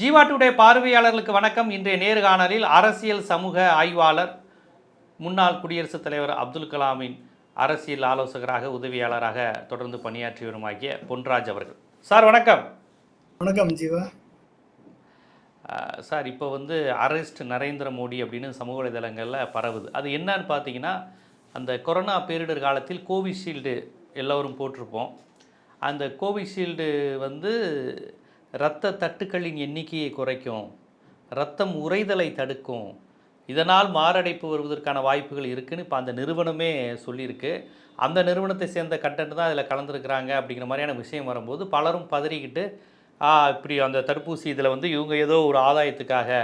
Jeeva today பார்வையாளர்களுக்கு வணக்கம். இன்றைய நேர்காணலில் அரசியல் சமூக ஆய்வாளர் முன்னாள் குடியரசுத் தலைவர் அப்துல் கலாமின் அரசியல் ஆலோசகராக உதவியாளராக தொடர்ந்து பணியாற்றி வருமாகிய பொன்ராஜ் அவர்கள். சார் வணக்கம். வணக்கம் ஜீவா. சார் இப்போ வந்து அரெஸ்ட் நரேந்திர மோடி அப்படின்னு சமூக வலைதளங்களில் பரவுது. அது என்னன்னு பார்த்தீங்கன்னா அந்த கொரோனா பேரிடர் காலத்தில் கோவிஷீல்டு எல்லோரும் போட்டிருப்போம். அந்த கோவிஷீல்டு வந்து இரத்த தட்டுக்களின் எண்ணிக்கையை குறைக்கும் இரத்தம் உறைதலை தடுக்கும். இதனால் மாரடைப்பு வருவதற்கான வாய்ப்புகள் இருக்குதுன்னு இப்போ அந்த நிறுவனமே சொல்லியிருக்கு. அந்த நிறுவனத்தை சேர்ந்த கண்டென்ட் தான் அதில் கலந்துருக்கிறாங்க அப்படிங்கிற மாதிரியான விஷயம் வரும்போது பலரும் பதறிக்கிட்டு இப்படி அந்த தடுப்பூசி இதில் வந்து இவங்க ஏதோ ஒரு ஆதாயத்துக்காக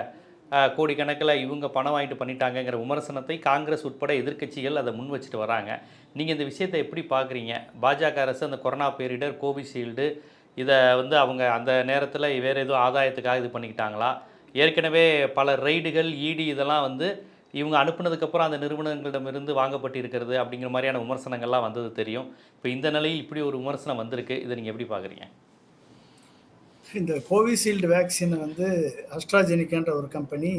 கோடிக்கணக்கில் இவங்க பணம் வாங்கிட்டு பண்ணிட்டாங்கங்கிற விமர்சனத்தை காங்கிரஸ் உட்பட எதிர்க்கட்சிகள் அதை முன் வச்சுட்டு வராங்க. நீங்கள் இந்த விஷயத்தை எப்படி பார்க்குறீங்க? பாஜக அரசு அந்த கொரோனா பேரிடர் கோவிஷீல்டு இதை வந்து அவங்க அந்த நேரத்தில் வேறு எதுவும் ஆதாயத்துக்காக இது பண்ணிக்கிட்டாங்களா? ஏற்கனவே பல ரெய்டுகள் இடி இதெல்லாம் வந்து இவங்க அனுப்புனதுக்கப்புறம் அந்த நிறுவனங்களிடமிருந்து வாங்கப்பட்டிருக்கிறது அப்படிங்கிற மாதிரியான விமர்சனங்கள்லாம் வந்தது தெரியும். இப்போ இந்த நிலையில் இப்படி ஒரு விமர்சனம் வந்திருக்கு. இதை நீங்கள் எப்படி பார்க்குறீங்க இந்த கோவிஷீல்டு வேக்சின் வந்து அஸ்ட்ராஜெனிக்கான்ற ஒரு கம்பெனி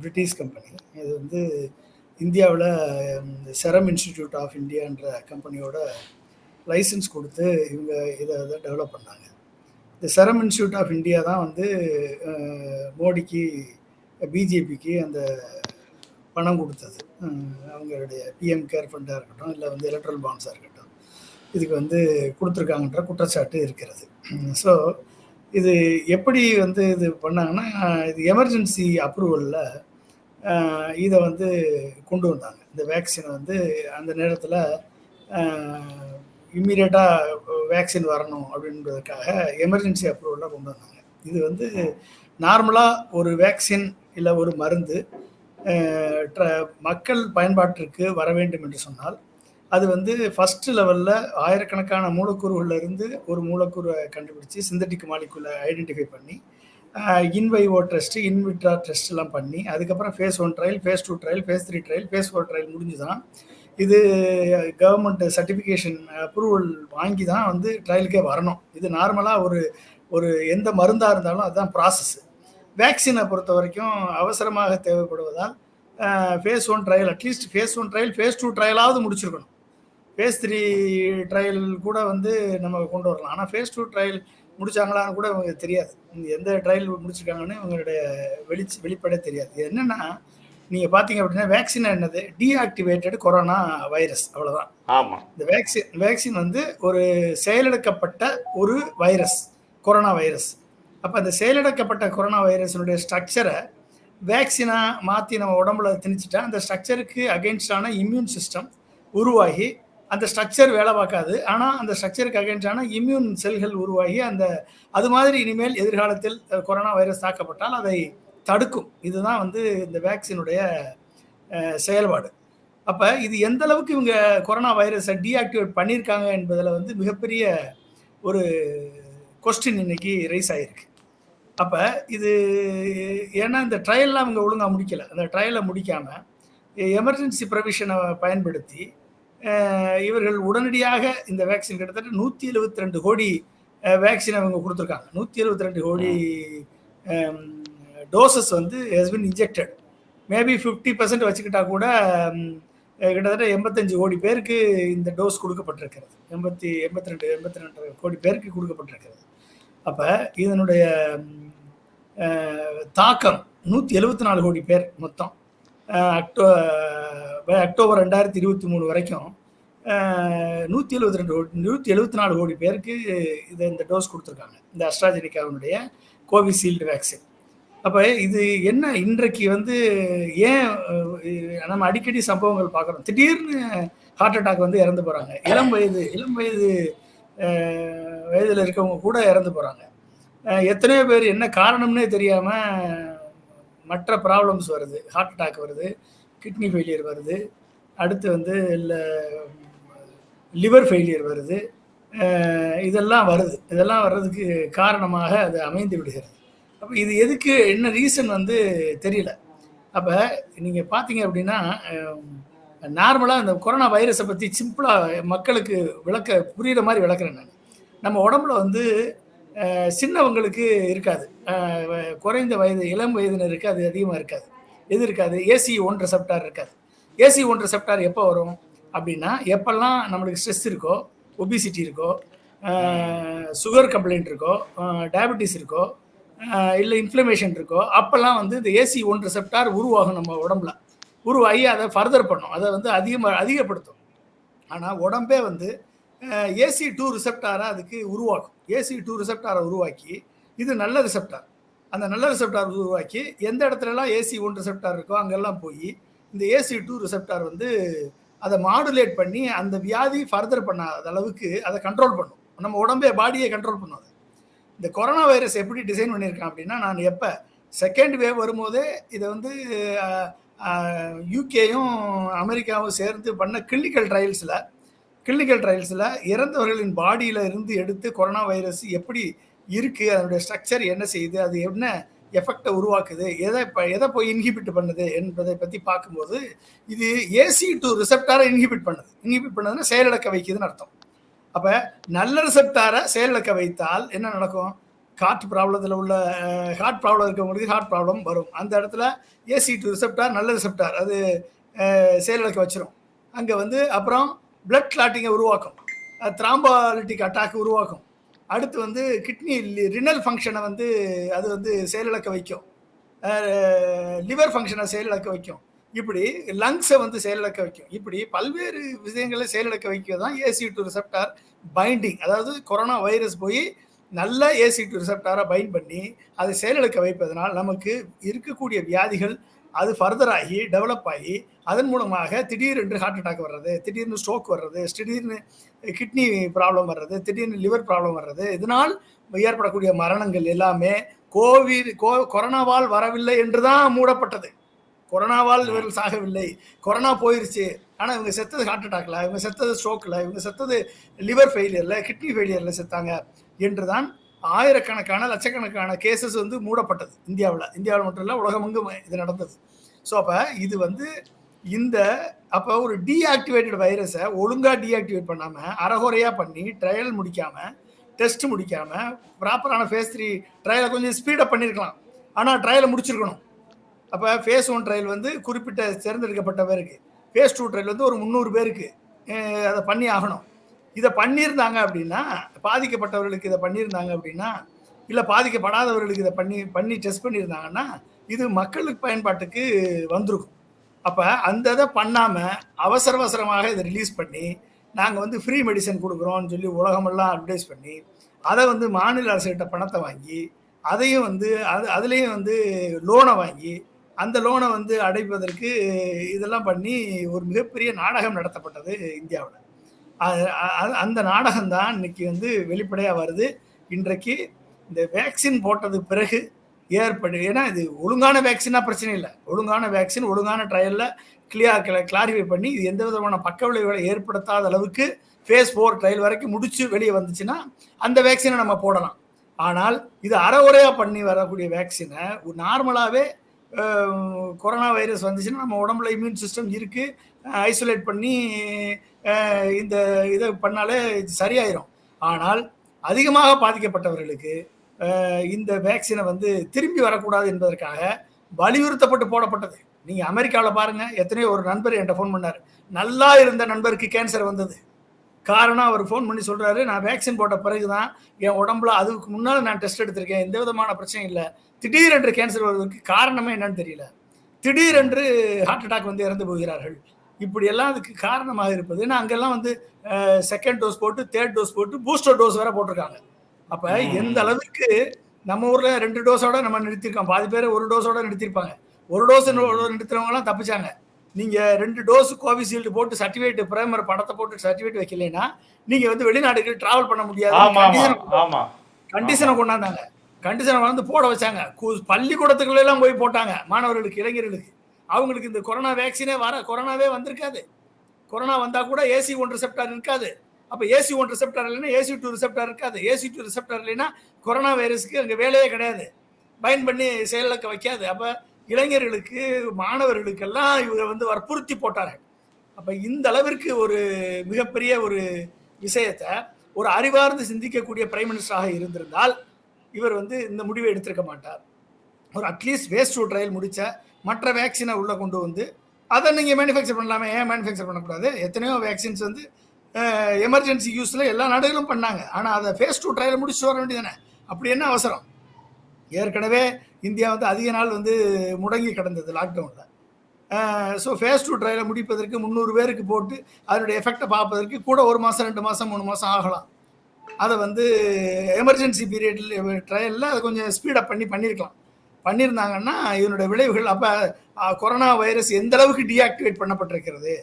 பிரிட்டிஷ் கம்பெனி. இது வந்து இந்தியாவில் செரம் இன்ஸ்டிடியூட் ஆஃப் இந்தியான்ற கம்பெனியோட லைசன்ஸ் கொடுத்து இவங்க இதை இதை டெவலப் பண்ணாங்க. இந்த செரம் இன்ஸ்டியூட் ஆஃப் இந்தியா தான் வந்து மோடிக்கு பிஜேபிக்கு அந்த பணம் கொடுத்தது. அவங்களுடைய பிஎம் கேர் ஃபண்டாக இருக்கட்டும் இல்லை வந்து எலக்ட்ரல் பாண்ட்ஸாக இருக்கட்டும். இதுக்கு வந்து கொடுத்துருக்காங்கன்ற குற்றச்சாட்டு இருக்கிறது. ஸோ இது எப்படி வந்து இது பண்ணாங்கன்னா இது எமர்ஜென்சி அப்ரூவலில் இதை வந்து கொண்டு வந்தாங்க. இந்த வேக்சினை வந்து அந்த நேரத்தில் இம்மீடியட்டாக வேக்சின் வரணும் அப்படின்றதுக்காக எமர்ஜென்சி அப்ரூவலில் கொண்டு வந்தாங்க. இது வந்து நார்மலாக ஒரு வேக்சின் இல்லை ஒரு மருந்து ட்ர- மக்கள் பயன்பாட்டிற்கு வர வேண்டும் என்று சொன்னால் அது வந்து ஃபர்ஸ்ட் லெவலில் ஆயிரக்கணக்கான மூலக்கூறுகள்ல இருந்து ஒரு மூலக்கூறை கண்டுபிடிச்சி சிந்தட்டிக் மாலிகுலை ஐடென்டிஃபை பண்ணி in vivo test in vitro டெஸ்ட்லாம் பண்ணி அதுக்கப்புறம் phase one trial phase two trial phase three trial phase four trial முடிஞ்சு தான் இது கவர்மெண்ட் சர்டிஃபிகேஷன் அப்ரூவல் வாங்கி தான் வந்து ட்ரையலுக்கே வரணும். இது நார்மலாக ஒரு ஒரு எந்த மருந்தாக இருந்தாலும் அதுதான் ப்ராசஸ் வேக்சினை பொறுத்த வரைக்கும் அவசரமாக தேவைப்படுவதால் phase one trial at least phase one trial phase two ட்ரையலாவது முடிச்சிருக்கணும். ஃபேஸ் த்ரீ ட்ரையல் கூட வந்து நம்ம கொண்டு வரலாம். ஆனால் ஃபேஸ் டூ ட்ரையல் முடிச்சாங்களான்னு கூட இவங்க தெரியாது. எந்த ட்ரையல் முடிச்சிருக்காங்கன்னு இவங்களுடைய வெளி வெளிப்படை தெரியாது. என்னென்னா நீங்கள் பார்த்தீங்க அப்படின்னா வேக்சின் என்னது டீஆக்டிவேட்டட் கொரோனா வைரஸ் அவ்வளோதான் ஆமாம் இந்த வேக்சின் வேக்சின் வந்து ஒரு செயலெடுக்கப்பட்ட ஒரு வைரஸ் கொரோனா வைரஸ் அப்போ அந்த செயலெடுக்கப்பட்ட கொரோனா வைரஸினுடைய ஸ்ட்ரக்சரை வேக்சினாக மாற்றி நம்ம உடம்புல திணிச்சிட்டா அந்த ஸ்ட்ரக்சருக்கு அகென்ஸ்டான இம்யூன் சிஸ்டம் உருவாகி அந்த ஸ்ட்ரக்சர் வேலை பார்க்காது. ஆனால் அந்த ஸ்ட்ரக்சருக்கு அகென்ஸ்டான இம்யூன் செல்கள் உருவாகி அந்த அது மாதிரி இனிமேல் எதிர்காலத்தில் கொரோனா வைரஸ் தாக்கப்பட்டால் அதை தடுக்கும். இதுதான் வந்து இந்த வேக்சினுடைய செயல்பாடு. அப்போ இது எந்த அளவுக்கு இவங்க கொரோனா வைரஸை டீஆக்டிவேட் பண்ணியிருக்காங்க என்பதில் வந்து மிகப்பெரிய ஒரு கொஸ்டின் இன்னைக்கு ரைஸ் ஆகிருக்கு அப்போ இது ஏன்னா இந்த ட்ரையல்லாம் அவங்க ஒழுங்காக முடிக்கலை. அந்த ட்ரையலை முடிக்காமல் எமர்ஜென்சி ப்ரொவிஷனை பயன்படுத்தி இவர்கள் உடனடியாக இந்த வேக்சின் கிட்டத்தட்ட நூற்றி எழுபத்தி ரெண்டு கோடி வேக்சின் அவங்க கொடுத்துருக்காங்க. நூற்றி எழுபத்தி ரெண்டு கோடி டோசஸ் வந்து has been injected maybe fifty percent வச்சுக்கிட்டா கூட கிட்டத்தட்ட எண்பத்தஞ்சு கோடி பேருக்கு இந்த டோஸ் கொடுக்கப்பட்டிருக்கிறது. எண்பத்தி எண்பத்தி ரெண்டு எண்பத்தி ரெண்டு கோடி பேருக்கு கொடுக்கப்பட்டிருக்கிறது. அப்போ இதனுடைய தாக்கம் நூற்றி எழுபத்தி நாலு கோடி பேர் மொத்தம். அக்டோ அக்டோபர் ரெண்டாயிரத்தி இருபத்தி மூணு வரைக்கும் நூற்றி எழுபத்தி ரெண்டு கோடி நூற்றி எழுபத்தி நாலு கோடி பேருக்கு இதை இந்த டோஸ் கொடுத்துருக்காங்க. இந்த அஸ்ட்ராஜெனிக்காவினுடைய கோவிஷீல்டு வேக்சின் அப்போ இது என்ன இன்றைக்கு வந்து ஏன் நம்ம அடிக்கடி சம்பவங்கள் பார்க்குறோம்? திடீர்னு ஹார்ட் அட்டாக் வந்து இறந்து போகிறாங்க இளம் வயது இளம் வயது வயதில் இருக்கவங்க கூட இறந்து போகிறாங்க எத்தனையோ பேர் என்ன காரணம்னே தெரியாமல் மற்ற ப்ராப்ளம்ஸ் வருது. ஹார்ட் அட்டாக் வருது கிட்னி ஃபெயிலியர் வருது. அடுத்து வந்து இல்லை லிவர் ஃபெயிலியர் வருது. இதெல்லாம் வருது. இதெல்லாம் வர்றதுக்கு காரணமாக அது அமைந்து விடுகிறது. அப்போ இது எதுக்கு என்ன ரீசன் வந்து தெரியல. அப்போ நீங்கள் பார்த்தீங்க அப்படின்னா நார்மலாக இந்த கொரோனா வைரஸை பற்றி சிம்பிளாக மக்களுக்கு விளக்க புரிகிற மாதிரி விளக்குறேன் நான். நம்ம உடம்புல வந்து சின்னவங்களுக்கு இருக்காது. குறைந்த வயது இளம் வயதினருக்கு அது அதிகமாக இருக்காது. எது இருக்காது? ஏசி ஒன் ரெசெப்டார் இருக்காது. ஏசி ஒன் ரெசெப்டார் எப்போ வரும்? அப்படின்னா எப்பெல்லாம் நம்மளுக்கு ஸ்ட்ரெஸ் இருக்கோ ஒபிசிட்டி இருக்கோ சுகர் கம்ப்ளைண்ட் இருக்கோ டயபெட்டிஸ் இருக்கோ இல்லை இன்ஃப்ளமேஷன் இருக்கோ அப்போல்லாம் வந்து இந்த ஏசி ஒன் ரிசெப்டார் உருவாகும் நம்ம உடம்புல. உருவாகி அதை ஃபர்தர் பண்ணும். அதை வந்து அதிகமாக அதிகப்படுத்தும். ஆனால் உடம்பே வந்து ஏசி டூ ரிசெப்டாரை அதுக்கு உருவாக்கும் ஏசி டூ ரிசெப்டாரை உருவாக்கி இது நல்ல ரிசெப்டார் அந்த நல்ல ரிசெப்டார் உருவாக்கி எந்த இடத்துலலாம் ஏசி ஒன் ரிசெப்டார் இருக்கோ அங்கெல்லாம் போய் இந்த ஏசி டூ ரிசெப்டார் வந்து அதை மாடுலேட் பண்ணி அந்த வியாதி ஃபர்தர் பண்ணாத அளவுக்கு அதை கண்ட்ரோல் பண்ணும். நம்ம உடம்பே பாடியை கண்ட்ரோல் பண்ணும் இந்த கொரோனா வைரஸ் எப்படி டிசைன் பண்ணியிருக்கான் அப்படின்னா நான் எப்போ செகண்ட் வேவ் வரும்போதே இதை வந்து யூகேயும் அமெரிக்காவும் சேர்ந்து பண்ண கிளினிக்கல் ட்ரையல்ஸில் கிளினிக்கல் ட்ரையல்ஸில் இறந்தவர்களின் பாடியில் இருந்து எடுத்து கொரோனா வைரஸ் எப்படி இருக்குது அதனுடைய ஸ்ட்ரக்சர் என்ன செய்யுது அது என்ன எஃபெக்டை உருவாக்குது எதை இப்போ எதை போய் இன்ஹிபிட் பண்ணுது என்பதை பற்றி பார்க்கும்போது இது ஏசி டு ரிசெப்டாரை இன்ஹிபிட் பண்ணுது. இன்ஹிபிட் பண்ணதுன்னா செயலிழக்க வைக்குதுன்னு அர்த்தம். அப்போ நல்ல ரிசெப்டாரை செயலிழக்க வைத்தால் என்ன நடக்கும்? ஹார்ட் ப்ராப்ளத்தில் உள்ள ஹார்ட் ப்ராப்ளம் இருக்கவங்களுக்கு ஹார்ட் ப்ராப்ளம் வரும். அந்த இடத்துல ஏசி டு ரிசெப்டார் நல்ல ரிசெப்டார் அது அஹ், செயலிழக்க வச்சிரும். அங்கே வந்து அப்புறம் பிளட் கிளாட்டிங்கை உருவாக்கும். த்ராம்பாலிட்டிக் அட்டாக் உருவாக்கும். அடுத்து வந்து கிட்னி ரினல் ஃபங்க்ஷனை வந்து அது வந்து செயலிழக்க வைக்கும். லிவர் ஃபங்க்ஷனை செயலிழக்க வைக்கும். இப்படி லங்ஸை வந்து செயலிழக்க வைக்கும். இப்படி பல்வேறு விஷயங்களை செயலிழக்க வைக்க தான் ஏசி டு ரிசெப்டார் பைண்டிங் அதாவது கொரோனா வைரஸ் போய் நல்ல ஏசி டு ரிசெப்டாரை பைண்ட் பண்ணி அதை செயலிழக்க வைப்பதனால் நமக்கு இருக்கக்கூடிய வியாதிகள் அது ஃபர்தர் ஆகி டெவலப் ஆகி அதன் மூலமாக திடீரென்று ஹார்ட் அட்டாக் வர்றது திடீர்னு ஸ்ட்ரோக் வர்றது திடீர்னு கிட்னி ப்ராப்ளம் வர்றது திடீர்னு லிவர் ப்ராப்ளம் வர்றது இதனால் ஏற்படக்கூடிய மரணங்கள் எல்லாமே கோவிட் கோ கொரோனாவால் வரவில்லை என்று தான் மூடப்பட்டது. கொரோனாவால் இவர்கள் சாகவில்லை. கொரோனா போயிருச்சு. ஆனால் இவங்க செத்தது ஹார்ட் அட்டாக்ல இவங்க செத்தது ஸ்ட்ரோக்கில் இவங்க செத்தது லிவர் ஃபெயிலியரில் கிட்னி ஃபெயிலியரில் செத்தாங்க. என்று தான் ஆயிரக்கணக்கான லட்சக்கணக்கான கேசஸ் வந்து மூடப்பட்டது இந்தியாவில். இந்தியாவில் மட்டும் இல்லை உலகமெங்கும் இது நடந்தது. ஸோ அப்போ இது வந்து இந்த அப்போ ஒரு டீஆக்டிவேட்டட் வைரஸை ஒழுங்காக டீஆக்டிவேட் பண்ணாமல் அறகுறையாக பண்ணி ட்ரையல் முடிக்காமல் டெஸ்ட் முடிக்காமல் ப்ராப்பரான ஃபேஸ் த்ரீ ட்ரையலை கொஞ்சம் ஸ்பீடப் பண்ணியிருக்கலாம் ஆனால் ட்ரையலை முடிச்சிருக்கணும். அப்போ ஃபேஸ் ஒன் ட்ரையல் வந்து குறிப்பிட்ட தேர்ந்தெடுக்கப்பட்ட பேருக்கு. ஃபேஸ் டூ ட்ரையல் வந்து ஒரு முந்நூறு பேருக்கு அதை பண்ணி ஆகணும். இதை பண்ணியிருந்தாங்க அப்படின்னா பாதிக்கப்பட்டவர்களுக்கு இதை பண்ணியிருந்தாங்க அப்படின்னா இல்லை பாதிக்கப்படாதவர்களுக்கு இதை பண்ணி பண்ணி டெஸ்ட் பண்ணியிருந்தாங்கன்னா இது மக்களுக்கு பயன்பாட்டுக்கு வந்திருக்கும். அப்போ அந்த இதை பண்ணாமல் அவசர அவசரமாக இதை ரிலீஸ் பண்ணி நாங்கள் வந்து ஃப்ரீ மெடிசன் கொடுக்குறோம்னு சொல்லி உலகமெல்லாம் அட்வர்டைஸ் பண்ணி அதை வந்து மாநில அரசுகிட்ட பணத்தை வாங்கி அதையும் வந்து அது அதுலேயும் வந்து லோனை வாங்கி அந்த லோனை வந்து அடைப்பதற்கு இதெல்லாம் பண்ணி ஒரு மிகப்பெரிய நாடகம் நடத்தப்பட்டது இந்தியாவில். அந்த நாடகம் தான் இன்னைக்கு வந்து வெளிப்படையாக வருது. இன்றைக்கு இந்த வேக்சின் போட்டது பிறகு ஏற்படு ஏன்னா இது ஒழுங்கான வேக்சினா பிரச்சனை இல்லை. ஒழுங்கான வேக்சின் ஒழுங்கான ட்ரையலில் கிளியர் கிளாரிஃபை பண்ணி இது எந்த விதமான பக்க விளைவுகளை ஏற்படுத்தாத அளவுக்கு ஃபேஸ் ஃபோர் ட்ரையல் வரைக்கும் முடிச்சு வெளியே வந்துச்சுன்னா அந்த வேக்சினை நம்ம போடலாம். ஆனால் இது அறகுறையாக பண்ணி வரக்கூடிய வேக்சினை நார்மலாகவே கொரோனா வைரஸ் வந்துச்சுன்னா நம்ம உடம்புல இம்யூன் சிஸ்டம் இருக்குது ஐசோலேட் பண்ணி இந்த இதை பண்ணாலே இது சரியாயிரும். ஆனால் அதிகமாக பாதிக்கப்பட்டவர்களுக்கு இந்த வேக்சினை வந்து திரும்பி வரக்கூடாது என்பதற்காக வலியுறுத்தப்பட்டு போடப்பட்டது. நீங்கள் அமெரிக்காவில் பாருங்கள் எத்தனையோ ஒரு நண்பர் என்கிட்ட ஃபோன் பண்ணார். நல்லா இருந்த நண்பருக்கு கேன்சர் வந்தது. காரணம் அவர் ஃபோன் பண்ணி சொல்கிறாரு நான் வேக்சின் போட்ட பிறகு தான் என் உடம்புல அதுக்கு முன்னால் நான் டெஸ்ட் எடுத்திருக்கேன். எந்த விதமான பிரச்சனையும் இல்லை. திடீரென்று கேன்சர் வருவதற்கு காரணமே என்னன்னு தெரியல. திடீரென்று ஹார்ட் அட்டாக் வந்து இறந்து போகிறார்கள். இப்படியெல்லாம் அதுக்கு காரணமாக இருப்பது. ஏன்னா அங்கெல்லாம் வந்து செகண்ட் டோஸ் போட்டு தேர்ட் டோஸ் போட்டு பூஸ்டர் டோஸ் வேற போட்டிருக்காங்க. அப்போ எந்த அளவுக்கு நம்ம ஊரில் ரெண்டு டோஸோட நம்ம நிறுத்திருக்கோம் பாதி பேர் ஒரு டோஸோட நிறுத்திருப்பாங்க ஒரு டோஸ் நிறுத்துறவங்கலாம் தப்பிச்சாங்க. நீங்க ரெண்டு டோஸ் கோவிஷீல்டு போட்டு சர்டிஃபிகேட் பிரைமர் படத்தை போட்டு சர்டிஃபிகேட் வைக்கலைன்னா நீங்க வந்து வெளிநாடுக்கு டிராவல் பண்ண முடியாது. கண்டிஷன் கொண்டாந்தாங்க. கண்டிஷனை வந்து போட வச்சாங்க. பள்ளிக்கூடத்துக்குள்ள எல்லாம் போய் போட்டாங்க. மாணவர்களுக்கு இளைஞர்களுக்கு. அவங்களுக்கு இந்த கொரோனா வேக்சினே வர கொரோனாவே வந்திருக்காது. கொரோனா வந்தா கூட ஏசி ஒன் ரிசெப்டார் இருக்காது. அப்ப ஏசி ஒன் ரிசெப்டார் இல்லைன்னா ஏசி டூ ரிசெப்டார் இருக்காது. ஏசி டூ ரிசெப்டார் இல்லைன்னா கொரோனா வைரஸ்க்கு அங்க வேலையே கிடையாது. பயன் பண்ணி செயலிழக்க வைக்காது. அப்ப இளைஞர்களுக்கு மாணவர்களுக்கெல்லாம் இவங்க வந்து வற்புறுத்தி போட்டார்கள் அப்போ இந்த அளவிற்கு ஒரு மிகப்பெரிய ஒரு விஷயத்தை ஒரு அறிவார்ந்து சிந்திக்கக்கூடிய பிரைம் மினிஸ்டராக இருந்திருந்தால் இவர் வந்து இந்த முடிவை எடுத்திருக்க மாட்டார். ஒரு அட்லீஸ்ட் வேஸ்ட் டூ ட்ரையல் முடித்த மற்ற வேக்சினை உள்ளே கொண்டு வந்து அதை நீங்கள் மேனுஃபேக்சர் பண்ணலாமே ஏன் மேனுஃபேக்சர் பண்ணக்கூடாது? எத்தனையோ வேக்சின்ஸ் வந்து எமர்ஜென்சி யூஸில் எல்லா நாடுகளும் பண்ணாங்க. ஆனால் அதை ஃபேஸ் டூ ட்ரையல் முடிச்சு வர வேண்டியதானே அப்படி என்ன அவசரம்? ஏற்கனவே இந்தியா வந்து அதிக நாள் வந்து முடங்கி கிடந்தது லாக்டவுனில் ஸோ ஃபேஸ் டூ ட்ரையலை முடிப்பதற்கு முந்நூறு பேருக்கு போட்டு அதனுடைய எஃபெக்டை பார்ப்பதற்கு கூட ஒரு மாதம் ரெண்டு மாதம் மூணு மாதம் ஆகலாம். அதை வந்து எமர்ஜென்சி பீரியடில் ட்ரையலில் அதை கொஞ்சம் ஸ்பீடப் பண்ணி பண்ணியிருக்கலாம் பண்ணியிருந்தாங்கன்னா இதனுடைய விளைவுகள் அப்போ கொரோனா வைரஸ் எந்த அளவுக்கு டீஆக்டிவேட் பண்ணப்பட்டிருக்கிறது?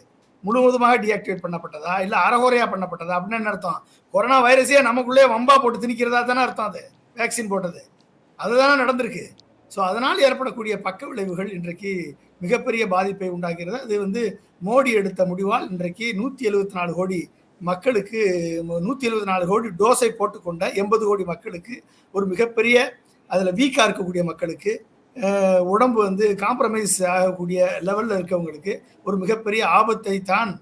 முழுவதுமாக டீஆக்டிவேட் பண்ணப்பட்டதா? இல்லை அறகுறையாக பண்ணப்பட்டதா? அப்படின்னு என்ன அர்த்தம்? கொரோனா வைரஸே நமக்குள்ளே வம்பா போட்டு திணிக்கிறதா தானே அர்த்தம் அது? வேக்சின் போட்டது. அதுதானே நடந்திருக்கு. ஸோ அதனால் ஏற்படக்கூடிய பக்க விளைவுகள் இன்றைக்கு மிகப்பெரிய பாதிப்பை உண்டாகிறது அது வந்து மோடி எடுத்த முடிவால் இன்றைக்கு நூற்றி எழுபத்தி நாலு கோடி மக்களுக்கு நூற்றி எழுபத்தி நாலு கோடி டோஸை போட்டுக்கொண்ட எண்பது கோடி மக்களுக்கு ஒரு மிகப்பெரிய அதில் வீக்காக இருக்கக்கூடிய மக்களுக்கு உடம்பு வந்து காம்ப்ரமைஸ் ஆகக்கூடிய லெவலில் இருக்கவங்களுக்கு ஒரு மிகப்பெரிய ஆபத்தை தான்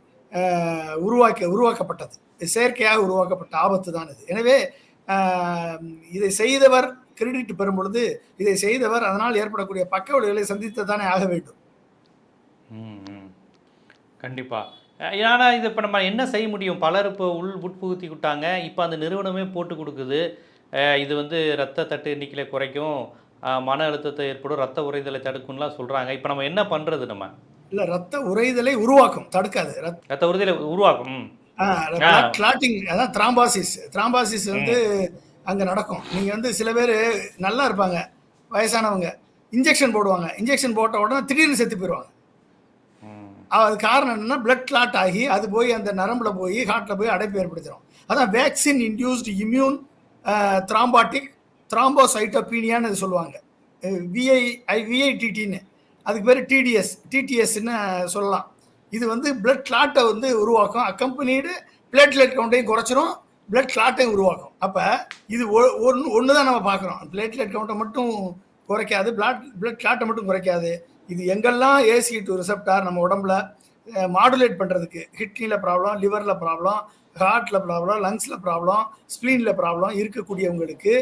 உருவாக்க உருவாக்கப்பட்டது. செயற்கையாக உருவாக்கப்பட்ட ஆபத்து தான் இது. எனவே இதை செய்தவர் கிரெடிட் பெறும் பொழுது இதை செய்தவர் அதனால் ஏற்படக்கூடிய பக்க விளைவுகளை சந்தித்து தானே ஆக வேண்டும். ம், ம். கண்டிப்பா. அஹ் ஏன்னா இது இப்போ நம்ம என்ன செய்ய முடியும்? பலர் இப்போ உள் உட்புகுத்தி விட்டாங்க. இப்போ அந்த நிறுவனமே போட்டு கொடுக்குது. இது வந்து ரத்த தட்டு எண்ணிக்கையில குறைக்கும். மன அழுத்தத்தை ஏற்படும். ரத்த உறைதலை தடுக்கும்லாம் சொல்கிறாங்க இப்போ நம்ம என்ன பண்ணுறது நம்ம? இல்லை ரத்த உறைதலை உருவாக்கும். தடுக்காது. ரத்த உறுதியில உருவாக்கும். கிளாட்டிங் அதான் த்ராம்பாசிஸ் த்ராம்பாசிஸ் வந்து அங்கே நடக்கும். நீங்கள் வந்து சில பேர் நல்லா இருப்பாங்க வயசானவங்க. இன்ஜெக்ஷன் போடுவாங்க. இன்ஜெக்ஷன் போட்ட உடனே திடீர்னு செத்து போயிடுவாங்க. அது காரணம் என்னன்னா பிளட் கிளாட் ஆகி அது போய் அந்த நரம்புல போய் ஹார்ட்ல போய் அடைப்பு ஏற்படுத்திடும் அதான் வேக்சின் இன்டியூஸ்டு இம்யூன் த்ராம்பாட்டிக் த்ராம்போசைட்டோபீனியான்னு சொல்லுவாங்க. விஐ ஐ விஐடிடின்னு அதுக்கு பேர் டிடிஎஸ் டிடிஎஸ்ன்னு சொல்லலாம். இது வந்து பிளட் கிளாட்டை வந்து உருவாக்கும். அக்கம்பனிடு பிளேட்லெட் கவுண்ட்டையும் குறைச்சிரும். பிளட் கிளாட்டையும் உருவாக்கும். அப்போ இது ஒன்று ஒன்று தான் நம்ம பார்க்குறோம். பிளேட்லெட் கவுண்ட்டை மட்டும் குறைக்காது பிளாட் பிளட் கிளாட்டை மட்டும் குறைக்காது. இது எங்கெல்லாம் ஏசி டூ ரிசப்டார் நம்ம உடம்புல மாடுலேட் பண்ணுறதுக்கு கிட்னியில் ப்ராப்ளம் லிவரில் ப்ராப்ளம் ஹார்ட்டில் ப்ராப்ளம் லங்ஸில் ப்ராப்ளம் ஸ்ப்ளீனில் ப்ராப்ளம் இருக்கக்கூடியவங்களுக்கு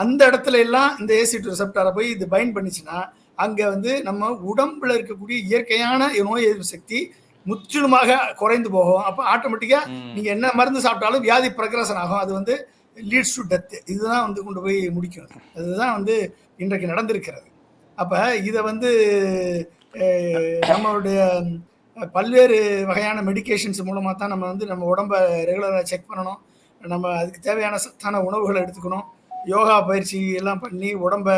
அந்த இடத்துல எல்லாம் இந்த ஏசி டூ ரிசப்டாரை போய் இது பைண்ட் பண்ணிச்சுன்னா அங்கே வந்து நம்ம உடம்புல இருக்கக்கூடிய இயற்கையான நோய் எதிர்ப்பு சக்தி முற்றிலுமாக குறைந்து போகும். அப்போ ஆட்டோமேட்டிக்காக. நீங்கள் என்ன மருந்து சாப்பிட்டாலும் வியாதி ப்ரக்ரஷன் ஆகும். அது வந்து லீட்ஸ் டு டெத் இதுதான் வந்து கொண்டு போய் முடிக்கும். அதுதான் வந்து இன்றைக்கு நடந்திருக்கிறது. அப்போ இதை வந்து நம்மளுடைய பல்வேறு வகையான மெடிகேஷன்ஸ் மூலமாக தான் நம்ம வந்து நம்ம உடம்ப ரெகுலராக செக் பண்ணணும். நம்ம அதுக்கு தேவையான சத்தான உணவுகளை எடுத்துக்கணும். யோகா பயிற்சி எல்லாம் பண்ணி உடம்ப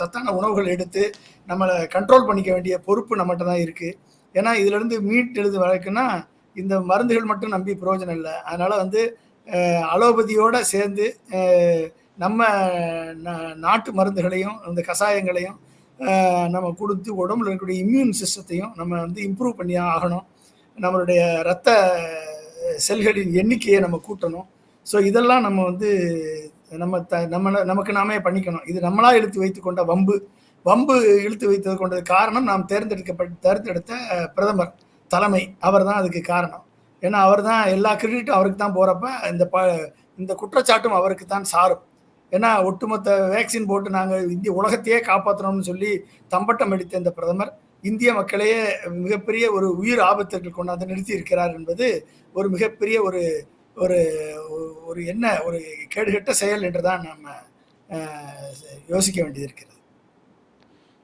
சத்தான உணவுகள் எடுத்து நம்மளை கண்ட்ரோல் பண்ணிக்க வேண்டிய பொறுப்பு நம்மகிட்ட தான் இருக்குது ஏன்னா இதுலேருந்து மீட் எழுது வழக்குன்னா இந்த மருந்துகள் மட்டும் நம்பி பிரயோஜனம் இல்லை. அதனால் வந்து அலோபதியோடு அலோபதியோட சேர்ந்து நம்ம நாட்டு மருந்துகளையும் அந்த கஷாயங்களையும் நம்ம கொடுத்து உடம்புல இருக்கக்கூடிய இம்யூன் சிஸ்டத்தையும் நம்ம வந்து இம்ப்ரூவ் பண்ணி ஆகணும். நம்மளுடைய ரத்த செல்களின் எண்ணிக்கையை நம்ம கூட்டணும். ஸோ இதெல்லாம் நம்ம வந்து நம்ம த நம்ம நமக்கு நாமே பண்ணிக்கணும். இது நம்மளா எடுத்து வைத்து கொண்ட வம்பு. வம்பு இழுத்து வைத்தது கொண்டது காரணம் நாம் தேர்ந்தெடுக்கப்பட்ட தேர்ந்தெடுத்த பிரதமர் தலைமை. அவர் தான் அதுக்கு காரணம். ஏன்னா அவர் தான் எல்லா கிரெடிட்டும் அவருக்கு தான் போகிறப்ப இந்த ப இந்த குற்றச்சாட்டும் அவருக்கு தான் சாரும். ஏன்னா ஒட்டுமொத்த வேக்சின் போட்டு நாங்கள் இந்திய உலகத்தையே காப்பாற்றணும்னு சொல்லி தம்பட்டம் அடித்த இந்த பிரதமர் இந்திய மக்களையே மிகப்பெரிய ஒரு உயிர் ஆபத்திற்கு கொண்டாந்து நிறுத்தி இருக்கிறார் என்பது ஒரு மிகப்பெரிய ஒரு ஒரு ஒரு என்ன ஒரு கேடுகட்ட செயல் என்று தான் நம்ம யோசிக்க வேண்டியது இருக்கிறது.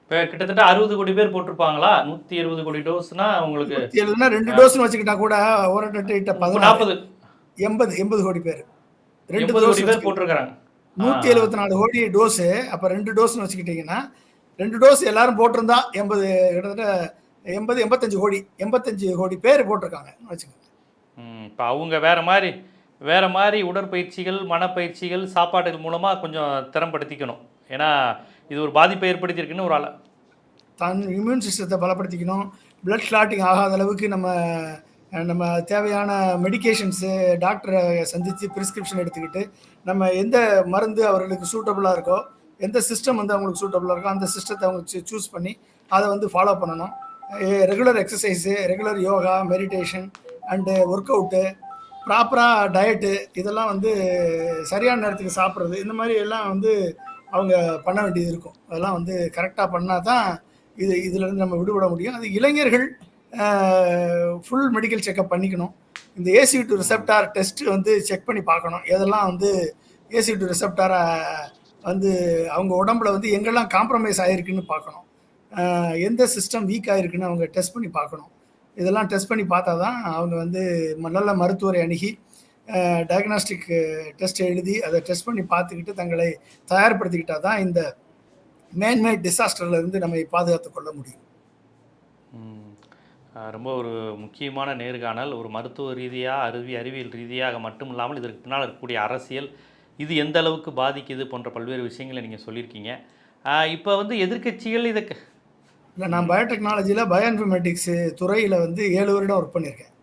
இப்போ கிட்டத்தட்ட அறுபது கோடி பேர் போட்டிருப்பாங்களா? நூற்றி இருபது கோடி டோஸ்னா உங்களுக்கு நூத்தி எழுபதுனா ரெண்டு டோஸ்னு வச்சுக்கிட்டா கூட ஒரு நாற்பது எண்பது எண்பது கோடி பேர். ரெண்டு கோடி பேர் போட்டிருக்கிறாங்க. நூற்றி எழுபத்தி நாலு கோடி டோஸு அப்போ ரெண்டு டோஸ்னு வச்சுக்கிட்டிங்கன்னா ரெண்டு டோஸ் எல்லாரும் போட்டிருந்தா எண்பது கிட்டத்தட்ட எண்பது எண்பத்தஞ்சு கோடி எண்பத்தஞ்சு கோடி பேர் போட்டிருக்காங்க. வச்சுக்கோங்க. இப்போ அவங்க வேற மாதிரி வேற மாதிரி உடற்பயிற்சிகள் மனப்பயிற்சிகள் சாப்பாடுகள் மூலமாக கொஞ்சம் திறம்படுத்திக்கணும். ஏன்னா இது ஒரு பாதிப்பை ஏற்படுத்தியிருக்குன்னு ஒரு ஆளை. தன் இம்யூன் சிஸ்டத்தை பலப்படுத்திக்கணும். பிளட் கிளாட்டிங் ஆகாத அளவுக்கு நம்ம நம்ம தேவையான மெடிக்கேஷன்ஸு டாக்டரை சந்தித்து ப்ரிஸ்கிரிப்ஷன் எடுத்துக்கிட்டு நம்ம எந்த மருந்து அவர்களுக்கு சூட்டபுளாக இருக்கோ எந்த சிஸ்டம் வந்து அவங்களுக்கு சூட்டபுளாக இருக்கோ அந்த சிஸ்டத்தை அவங்க சூஸ் பண்ணி அதை வந்து ஃபாலோ பண்ணணும். Regular exercise regular yoga meditation and work out ப்ராப்பராக டயட்டு இதெல்லாம் வந்து சரியான நேரத்துக்கு சாப்பிட்றது இந்த மாதிரி எல்லாம் வந்து அவங்க பண்ண வேண்டியது இருக்கும். அதெல்லாம் வந்து கரெக்டாக பண்ணால் தான் இது இதுலேருந்து நம்ம விடுபட முடியும். அது இளைஞர்கள் ஃபுல் மெடிக்கல் செக்கப் பண்ணிக்கணும். இந்த ஏசி டு ரிசெப்டார் டெஸ்ட்டு வந்து செக் பண்ணி பார்க்கணும். எதெல்லாம் வந்து ஏசி டு ரிசெப்டாரை வந்து அவங்க உடம்புல வந்து எங்கெல்லாம் காம்ப்ரமைஸ் ஆகிருக்குன்னு பார்க்கணும். எந்த சிஸ்டம் வீக் ஆகிருக்குன்னு அவங்க டெஸ்ட் பண்ணி பார்க்கணும். இதெல்லாம் டெஸ்ட் பண்ணி பார்த்தா தான் அவங்க வந்து நல்ல மருத்துவரை அணுகி டயக்னாஸ்டிக் டெஸ்ட் எழுதி அதை டெஸ்ட் பண்ணி பார்த்துக்கிட்டு தங்களை தயார்படுத்திக்கிட்டா தான் இந்த மேன்மேட் டிசாஸ்டர்ல இருந்து நம்மை பாதுகாத்து கொள்ள முடியும். ரொம்ப ஒரு முக்கியமான நேர்காணல். ஒரு மருத்துவ ரீதியாக அறிவி அறிவியல் ரீதியாக மட்டும் இல்லாமல் இதற்கு பின்னால் இருக்கக்கூடிய அரசியல் இது எந்த அளவுக்கு பாதிக்குது போன்ற பல்வேறு விஷயங்களை நீங்கள் சொல்லியிருக்கீங்க. இப்போ வந்து எதிர்க்கட்சிகள் இதை க- இல்லை நான் பயோடெக்னாலஜியில் பயோஇன்ஃபர்மேட்டிக்ஸ் துறையில் வந்து ஏழு வருடம் ஒர்க் பண்ணியிருக்கேன்.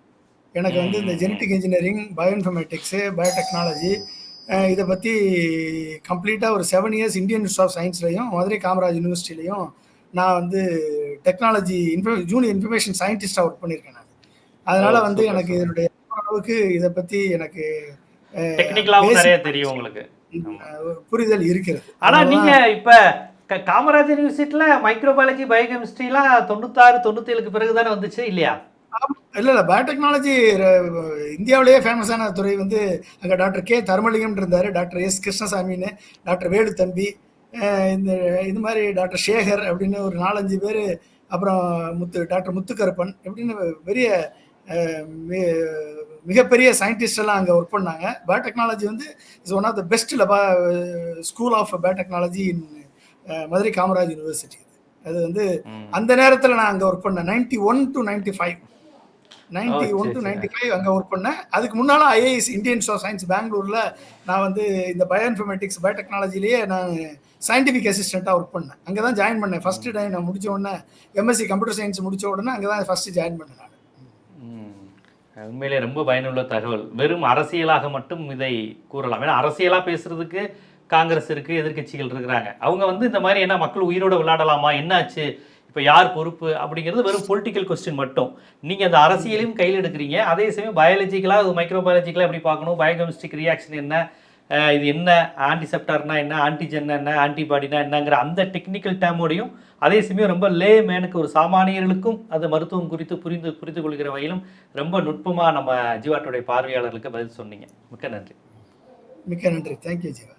எனக்கு வந்து இந்த ஜெனட்டிக் இன்ஜினியரிங் பயோஇன்ஃபர்மேட்டிக்ஸு பயோடெக்னாலஜி இதை பற்றி கம்ப்ளீட்டாக ஒரு seven years Indian institute of சயின்ஸ்லையும் Madurai Kamaraj யூனிவர்சிட்டிலையும் நான் வந்து டெக்னாலஜி இன்ஃபர் ஜூனியர் இன்ஃபர்மேஷன் சயின்டிஸ்டாக ஒர்க் பண்ணியிருக்கேன் நான். அதனால் வந்து எனக்கு இதனுடைய அளவுக்கு இதை பற்றி எனக்கு நிறைய தெரியும் உங்களுக்கு. புரிதல் இருக்கிறது. ஆனால் நீங்கள் இப்போ க காமராஜர் யூனிவர்சிட்டியில் மைக்ரோபாலஜி பயோகெமிஸ்ட்ரிலாம் தொண்ணூத்தாறு தொண்ணூத்தேழுக்கு பிறகு தானே வந்துச்சு இல்லையா? இல்லை இல்லை பயோடெக்னாலஜி இந்தியாவிலேயே ஃபேமஸான துறை வந்து அங்கே டாக்டர் கே தர்மலிங்கம் இருந்தார். டாக்டர் எஸ் கிருஷ்ணசாமின்னு டாக்டர் வேலு தம்பி இந்த இது மாதிரி டாக்டர் சேகர் அப்படின்னு ஒரு நாலஞ்சு பேர் அப்புறம் முத்து டாக்டர் முத்துக்கருப்பன் இப்படின்னு பெரிய மிகப்பெரிய சயின்டிஸ்ட் எல்லாம் அங்கே ஒர்க் பண்ணாங்க. பயோடெக்னாலஜி வந்து is one of the best லபா school of biotechnology in Madurai Kamaraj university அது வந்து. அந்த நேரத்தில் நான் அங்கே ஒர்க் பண்ணேன். Ninety one to ninety five ninety one to. Ninety five அங்கே ஒர்க் பண்ணேன். அதுக்கு முன்னால் ஐஏஎஸ் இந்தியன் ஆஃப் சயின்ஸ் பெங்களூரில் நான் வந்து இந்த பயோஇன்ஃபர்மேட்டிக்ஸ் பயோடெக்னாலஜிலேயே நான் சயின்டிஃபிக் அசிஸ்டண்ட்டாக ஒர்க் பண்ணேன். அங்கே தான் ஜாயின் பண்ணேன். ஃபஸ்ட்டு டைம் நான் முடிச்ச உடனே எம்எஸ்சி கம்ப்யூட்டர் சயின்ஸ் முடிச்ச உடனே அங்கே தான் ஃபஸ்ட்டு ஜாயின் பண்ணேன் நான். உண்மையிலே ரொம்ப பயனுள்ள தகவல். வெறும் அரசியலாக மட்டும் இதை கூறலாம். ஏன்னா அரசியலாக பேசுறதுக்கு காங்கிரஸ் இருக்கு எதிர்க்கட்சிகள் இருக்கிறாங்க. அவங்க வந்து இந்த மாதிரி என்ன மக்கள் உயிரோட விளையாடலாமா? என்னாச்சு? இப்போ யார் பொறுப்பு அப்படிங்கிறது வெறும் பொலிட்டிக்கல் கொஸ்டின் மட்டும். நீங்கள் அந்த அரசியலையும் கையில் எடுக்கிறீங்க. அதே சமயம் பயாலஜிக்கலாக மைக்ரோ பயாலஜிக்கலாக எப்படி பார்க்கணும்? பயோகெமிஸ்ட்ரிக் ரியாக்ஷன் என்ன? இது என்ன? ஆன்டிசெப்டார்னா என்ன? ஆன்டிஜென் என்ன? ஆன்டிபாடினா என்னங்கிற அந்த டெக்னிக்கல் டேமோடையும் அதே சமயம் ரொம்ப லே மேனுக்கு ஒரு சாமானியர்களுக்கும் அது மருத்துவம் குறித்து புரிந்து புரிந்து கொள்கிற வகையிலும் ரொம்ப நுட்பமாக நம்ம ஜீவாட்டுடைய பார்வையாளர்களுக்கு பதில் சொன்னீங்க. மிக்க நன்றி. மிக்க நன்றி. Thank you Jeeva.